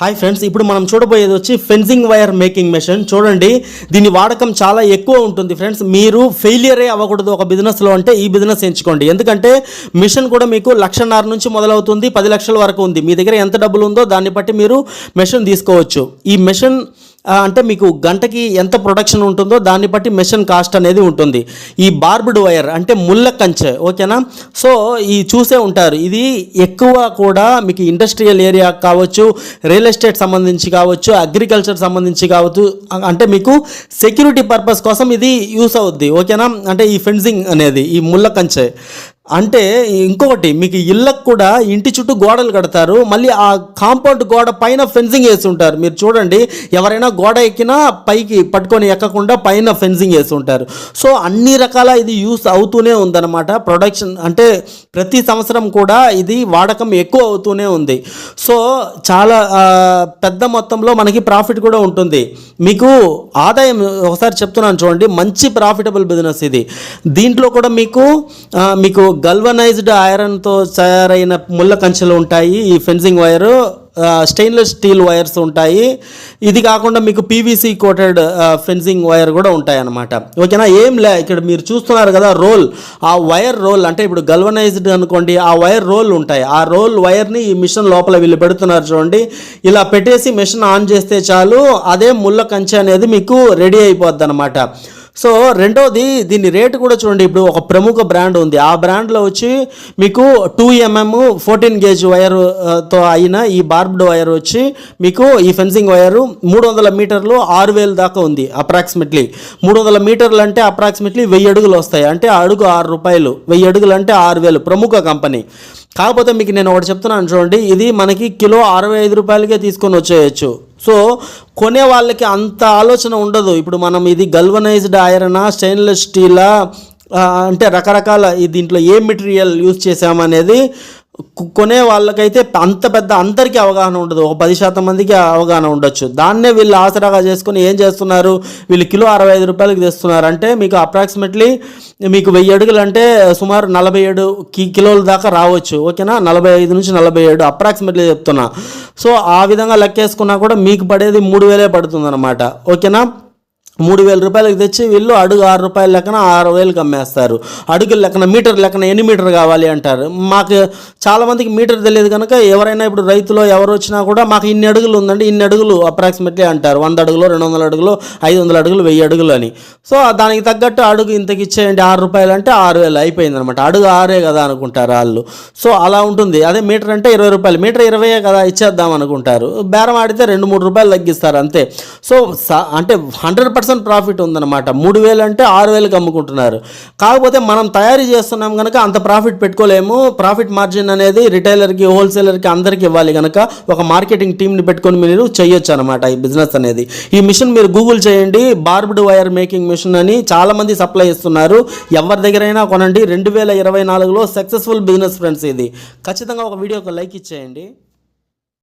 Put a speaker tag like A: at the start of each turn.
A: Hi friends ఇప్పుడు మనం చూడబోయేది వచ్చి ఫెన్సింగ్ వైర్ మేకింగ్ మెషిన్ చూడండి దీని వాడకం చాలా ఎక్కువ ఉంటుంది ఫ్రెండ్స్ మీరు ఫెయిలియరే అవ్వకూడదు ఒక బిజినెస్లో అంటే ఈ బిజినెస్ ఎంచుకోండి. ఎందుకంటే మిషన్ కూడా మీకు లక్షన్నర నుంచి మొదలవుతుంది పది లక్షల వరకు ఉంది. మీ దగ్గర ఎంత డబ్బులు ఉందో దాన్ని బట్టి మీరు మెషిన్ తీసుకోవచ్చు. ఈ మెషిన్ అంటే మీకు గంటకి ఎంత ప్రొడక్షన్ ఉంటుందో దాన్ని బట్టి మెషిన్ కాస్ట్ అనేది ఉంటుంది. ఈ బార్బుడ్ వైర్ అంటే ముళ్ళ కంచె ఓకేనా? సో ఈ చూసే ఉంటారు. ఇది ఎక్కువ కూడా మీకు ఇండస్ట్రియల్ ఏరియా కావచ్చు రియల్ ఎస్టేట్ సంబంధించి కావచ్చు అగ్రికల్చర్ సంబంధించి కావచ్చు అంటే మీకు సెక్యూరిటీ పర్పస్ కోసం ఇది యూస్ అవుద్ది ఓకేనా? అంటే ఈ ఫెన్సింగ్ అనేది ఈ ముళ్ళ కంచె. అంటే ఇంకొకటి మీకు ఇళ్ళకు కూడా ఇంటి చుట్టూ గోడలు కడతారు మళ్ళీ ఆ కాంపౌండ్ గోడ పైన ఫెన్సింగ్ వేసి ఉంటారు. మీరు చూడండి ఎవరైనా గోడ ఎక్కినా పైకి పట్టుకొని ఎక్కకుండా పైన ఫెన్సింగ్ వేసి ఉంటారు. సో అన్ని రకాల ఇది యూస్ అవుతూనే ఉందన్నమాట. ప్రొడక్షన్ అంటే ప్రతి సంవత్సరం కూడా ఇది వాడకం ఎక్కువ అవుతూనే ఉంది. సో చాలా పెద్ద మొత్తంలో మనకి ప్రాఫిట్ కూడా ఉంటుంది. మీకు ఆదాయం ఒకసారి చెప్తున్నాను చూడండి మంచి ప్రాఫిటబుల్ బిజినెస్ ఇది. దీంట్లో కూడా మీకు మీకు గల్వనైజ్డ్ ఐరన్తో తయారైన ముళ్ళ కంచెలు ఉంటాయి. ఈ fencing wire stainless steel wires ఉంటాయి. ఇది కాకుండా మీకు పీవీసీ కోటెడ్ ఫెన్సింగ్ వైర్ కూడా ఉంటాయి అన్నమాట ఓకేనా? ఏం లే ఇక్కడ మీరు చూస్తున్నారు కదా రోల్ ఆ వైర్ రోల్ అంటే ఇప్పుడు గల్వనైజ్డ్ అనుకోండి ఆ వైర్ రోల్ ఉంటాయి. ఆ రోల్ వైర్ని ఈ మిషన్ లోపల వీళ్ళు పెడుతున్నారు చూడండి. ఇలా పెట్టేసి మిషన్ ఆన్ చేస్తే చాలు అదే ముళ్ళ కంచె అనేది మీకు రెడీ అయిపోద్ది అనమాట సో రెండోది దీని రేటు కూడా చూడండి. ఇప్పుడు ఒక ప్రముఖ బ్రాండ్ ఉంది. ఆ బ్రాండ్లో వచ్చి మీకు టూ ఎంఎం ఫోర్టీన్ గేజ్ వైర్తో అయిన ఈ బార్బ్డ్ వైర్ వచ్చి మీకు ఈ ఫెన్సింగ్ వైర్ మూడు వందల మీటర్లు ఆరు వేలు దాకా ఉంది అప్రాక్సిమేట్లీ మూడు వందల మీటర్లు అంటే అప్రాక్సిమేట్లీ వెయ్యి అడుగులు వస్తాయి. అంటే అడుగు ఆరు రూపాయలు వెయ్యి అడుగులు అంటే ఆరు వేలు ప్రముఖ కంపెనీ కాకపోతే మీకు నేను ఒకటి చెప్తున్నాను చూడండి. ఇది మనకి కిలో అరవై ఐదు రూపాయలకే తీసుకొని వచ్చేయచ్చు. సో కొనే వాళ్ళకి అంత ఆలోచన ఉండదు. ఇప్పుడు మనం ఇది గల్వనైజ్డ్ ఐరనా స్టెయిన్లెస్ స్టీలా అంటే రకరకాల దీంట్లో ఏ మెటీరియల్ యూజ్ చేసామనేది కొనే వాళ్ళకైతే అంత పెద్ద అందరికీ అవగాహన ఉండదు. ఒక పది శాతం మందికి అవగాహన ఉండొచ్చు. దాన్నే వీళ్ళు ఆసరాగా చేసుకుని ఏం చేస్తున్నారు? వీళ్ళు కిలో అరవై ఐదు రూపాయలకి తెస్తున్నారు. అంటే మీకు అప్రాక్సిమేట్లీ మీకు వెయ్యి అడుగులు అంటే సుమారు నలభై ఏడు కి కిలోల దాకా రావచ్చు. ఓకేనా? నలభై ఐదు నుంచి నలభై ఏడు అప్రాక్సిమేట్లీ చెప్తున్నా. సో ఆ విధంగా లెక్కేసుకున్నా కూడా మీకు పడేది మూడు వేలే పడుతుంది ఓకేనా? మూడు వేల రూపాయలకు తెచ్చి వీళ్ళు అడుగు ఆరు రూపాయల లెక్కన ఆరు వేలకు అమ్మేస్తారు. అడుగుల లెక్కన మీటర్ లెక్కన ఎన్ని మీటర్ కావాలి అంటారు. మాకు చాలామందికి మీటర్ తెలియదు కనుక ఎవరైనా ఇప్పుడు రైతులో ఎవరు వచ్చినా కూడా మాకు ఇన్ని అడుగులు ఉందండి ఇన్ని అడుగులు అప్రాక్సిమేట్లీ అంటారు. వంద అడుగులు రెండు వందల అడుగులు ఐదు వందల అడుగులు వెయ్యి అడుగులు అని. సో దానికి తగ్గట్టు అడుగు ఇంతకి ఇచ్చేయండి ఆరు రూపాయలు అంటే ఆరు వేలు అయిపోయింది అనమాట అడుగు ఆరే కదా అనుకుంటారు వాళ్ళు. సో అలా ఉంటుంది. అదే మీటర్ అంటే ఇరవై రూపాయలు. మీటర్ ఇరవై కదా ఇచ్చేద్దాం అనుకుంటారు. బేరం ఆడితే రెండు మూడు రూపాయలు తగ్గిస్తారు అంతే. సో అంటే హండ్రెడ్ పర్సెంట్ ప్రాఫిట్ ఉందన్నమాట. మూడు వేలు అంటే ఆరు వేలకు అమ్ముకుంటున్నారు. కాకపోతే మనం తయారు చేస్తున్నాం కనుక అంత ప్రాఫిట్ పెట్టుకోలేము. ప్రాఫిట్ మార్జిన్ అనేది రిటైలర్కి హోల్సేలర్కి అందరికి ఇవ్వాలి కనుక ఒక మార్కెటింగ్ టీంని పెట్టుకొని మీరు చేయొచ్చు అనమాట ఈ బిజినెస్ అనేది. ఈ మిషన్ మీరు గూగుల్ చేయండి. బార్బ్డ్ వైర్ మేకింగ్ మిషన్ అని చాలామంది సప్లై ఇస్తున్నారు ఎవరి దగ్గరైనా కొనండి. రెండు వేల ఇరవై నాలుగులో సక్సెస్ఫుల్ బిజినెస్ ఫ్రెండ్స్ ఇది. ఖచ్చితంగా ఒక వీడియోకి లైక్ ఇచ్చేయండి.